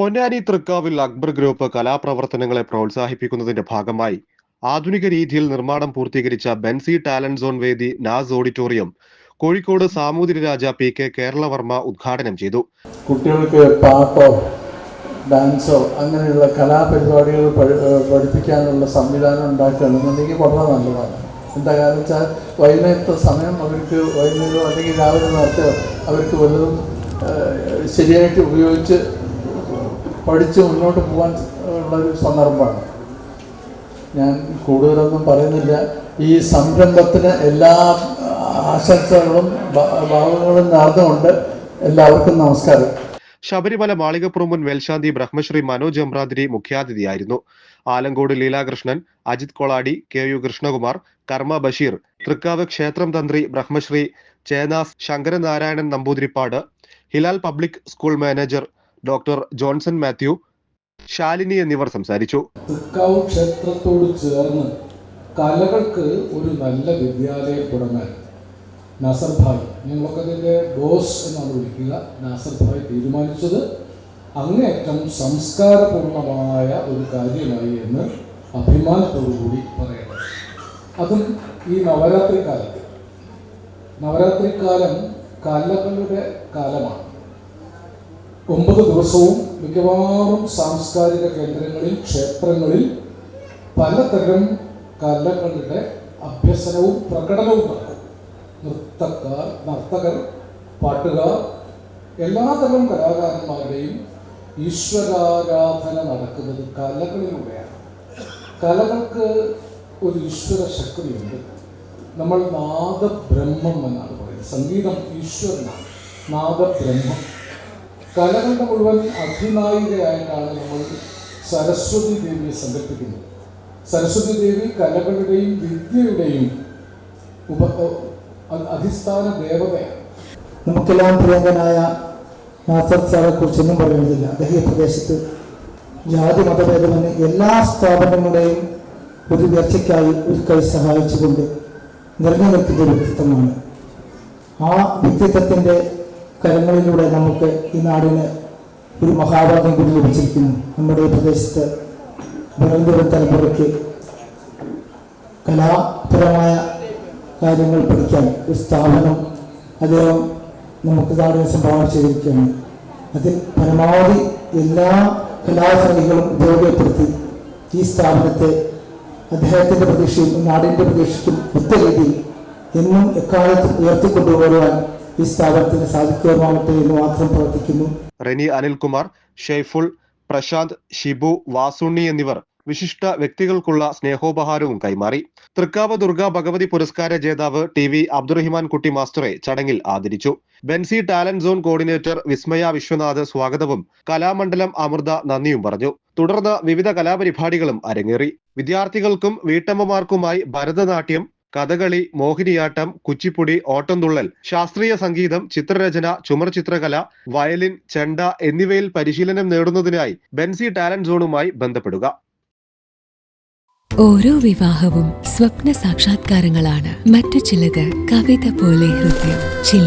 പൊന്നാനി തൃക്കാവിൽ അക്ബർ ഗ്രൂപ്പ് കലാപ്രവർത്തനങ്ങളെ പ്രോത്സാഹിപ്പിക്കുന്നതിന്റെ ഭാഗമായി ആധുനിക രീതിയിൽ നിർമ്മാണം പൂർത്തീകരിച്ച ബെൻസി ടാലന്റ് സോൺ വേദി Naz auditorium Kozhikode Samoothiri Raja P K Keralavarma ഉദ്ഘാടനം ചെയ്തു. കുട്ടികൾക്ക് പാട്ടോ ഡാൻസോ അങ്ങനെയുള്ള കലാപരിപാടികൾ പഠി- പഠിപ്പിക്കാനുള്ള സംവിധാനം ഉണ്ടാക്കുകയാണെന്നുണ്ടെങ്കിൽ വളരെ നല്ലതാണ്. എന്താ കാരണം വെച്ചാൽ വൈകുന്നേരത്തെ സമയം അവർക്ക് വൈകുന്നേരം അല്ലെങ്കിൽ രാവിലെ നേരത്തെ അവർക്ക് വല്ലതും ഏഹ് ശരിയായിട്ട് ഉപയോഗിച്ച് പഠിച്ച് മുന്നോട്ട് പോകാൻ ഉള്ളൊരു സന്ദർഭമാണ്. ഞാൻ കൂടുതലൊന്നും പറയുന്നില്ല. ഈ സംരംഭത്തിന് എല്ലാ ആശംസകളും ഭാവങ്ങളും നേർന്നുകൊണ്ട് എല്ലാവർക്കും നമസ്കാരം. ശബരിമല മാളികപ്പുറം മുൻ മേൽശാന്തി ബ്രഹ്മശ്രീ മനോജ് അമ്രാതിരി മുഖ്യാതിഥിയായിരുന്നു. ആലങ്കോട് ലീലാകൃഷ്ണൻ അജിത് കൊളാടി കെ യു കൃഷ്ണകുമാർ കർമ്മ ബഷീർ തൃക്കാവ് ക്ഷേത്രം തന്ത്രി Brahmashri Chenas Sankaranarayanan Namboothiripad Hilal public school manager doctor Johnson Mathew Shalini എന്നിവർ സംസാരിച്ചു. തൃക്കാവ് ക്ഷേത്രത്തോട് ചേർന്ന് കലകൾക്ക് ഒരു നല്ല വിദ്യാലയം തുടങ്ങാൻ നാസർ ഭായ് ഞങ്ങളൊക്കെ അതിന്റെ ബോസ് എന്നാണ് വിളിക്കുക നാസർഭായ് തീരുമാനിച്ചത്. അങ്ങേറ്റം സംസ്കാരപൂർണമായ ഒരു കാര്യമായി എന്ന് അഭിമാനത്തോടു കൂടി പറയണം. അതും ഈ നവരാത്രി കാലത്ത് നവരാത്രി കാലം കലകളുടെ കാലമാണ്. ഒമ്പത് ദിവസവും മിക്കവാറും സാംസ്കാരിക കേന്ദ്രങ്ങളിൽ ക്ഷേത്രങ്ങളിൽ പലതരം കലകളുടെ അഭ്യസനവും പ്രകടനവും നടക്കും. നൃത്തക്കാർ നർത്തകർ പാട്ടുകാർ എല്ലാതരം കലാകാരന്മാരുടെയും ഈശ്വരാരാധന നടക്കുന്നത് കലകളിലൂടെയാണ്. കലകൾക്ക് ഒരു ഈശ്വര ശക്തിയുണ്ട്. നമ്മൾ നാദബ്രഹ്മം എന്നാണ് പറയുന്നത്. സംഗീതം ഈശ്വരനാണ്. നാദബ്രഹ്മം. കലകളുടെ മുഴുവൻ അധിനായികയായിട്ടാണ് നമ്മൾ സരസ്വതി ദേവിയെ സങ്കല്പിക്കുന്നത് സരസ്വതി ദേവി കലകളുടെയും വിദ്യയുടെയും ഉപ അധിസ്ഥാന ദേവതയാണ്. നമുക്കെല്ലാം പ്രിയങ്കനായ നാസർ സാറെ കുറിച്ചൊന്നും പറയുന്നില്ല അദ്ദേഹം പ്രദേശത്ത് ജാതി മതഭേദമെന്ന് എല്ലാ സ്ഥാപനങ്ങളുടെയും ഒരു ഉയർച്ചയ്ക്കായി ഒരു കൈ സഹായിച്ചുകൊണ്ട് നിറഞ്ഞു നിൽക്കുന്ന വ്യക്തിത്വമാണ്. ആ വ്യക്തിത്വത്തിന്റെ കരങ്ങളിലൂടെ നമുക്ക് ഈ നാടിന് ഒരു മഹാഭാഗ്യം കൂടി ലഭിച്ചിരിക്കുന്നു. നമ്മുടെ ഈ പ്രദേശത്ത് വളർന്നു തലമുറയ്ക്ക് കലാപരമായ കാര്യങ്ങൾ പഠിക്കാൻ ഒരു സ്ഥാപനം അദ്ദേഹം നമുക്ക് നാടിനെ സംഭാവന ചെയ്തിരിക്കുകയാണ്. അതിൽ പരമാവധി എല്ലാ കലാസംഘികളും ഉപയോഗപ്പെടുത്തി ഈ സ്ഥാപനത്തെ അദ്ദേഹത്തിന്റെ പ്രതീക്ഷയും നാടിന്റെ പ്രതീക്ഷയ്ക്കും ഒത്ത രീതിയിൽ എന്നും എക്കാലത്തും ഉയർത്തിക്കൊണ്ടുപോകുവാൻ ഈ സ്ഥാപനത്തിന് സാധിക്കുമാവട്ടെ എന്ന് മാത്രം പ്രവർത്തിക്കുന്നു റെനി അനിൽകുമാർ ഷെയ്ഫുൾ പ്രശാന്ത് ഷിബു വാസുണ്ണി എന്നിവർ വിശിഷ്ട വ്യക്തികൾക്കുള്ള സ്നേഹോപഹാരവും കൈമാറി. തൃക്കാവ് ദുർഗ ഭഗവതി പുരസ്കാര ജേതാവ് ടി വി അബ്ദുറഹിമാൻ കുട്ടി മാസ്റ്ററെ ചടങ്ങിൽ ആദരിച്ചു. Bency talent zone coordinator Vismaya Viswanath സ്വാഗതവും കലാമണ്ഡലം അമൃത നന്ദിയും പറഞ്ഞു. തുടർന്ന് വിവിധ കലാപരിപാടികളും അരങ്ങേറി. വിദ്യാർത്ഥികൾക്കും വീട്ടമ്മമാർക്കുമായി ഭരതനാട്യം കഥകളി മോഹിനിയാട്ടം കുച്ചിപ്പുടി ഓട്ടംതുള്ളൽ ശാസ്ത്രീയ സംഗീതം ചിത്രരചന ചുമർ ചിത്രകല വയലിൻ ചെണ്ട എന്നിവയിൽ പരിശീലനം നേടുന്നതിനായി ബെൻസി ടാലന്റ് സോണുമായി ബന്ധപ്പെടുക. ഓരോ വിവാഹവും സ്വപ്ന സാക്ഷാത്കാരങ്ങളാണ്. മറ്റു ചിലത് കവിത പോലെ ഹൃദയം ചില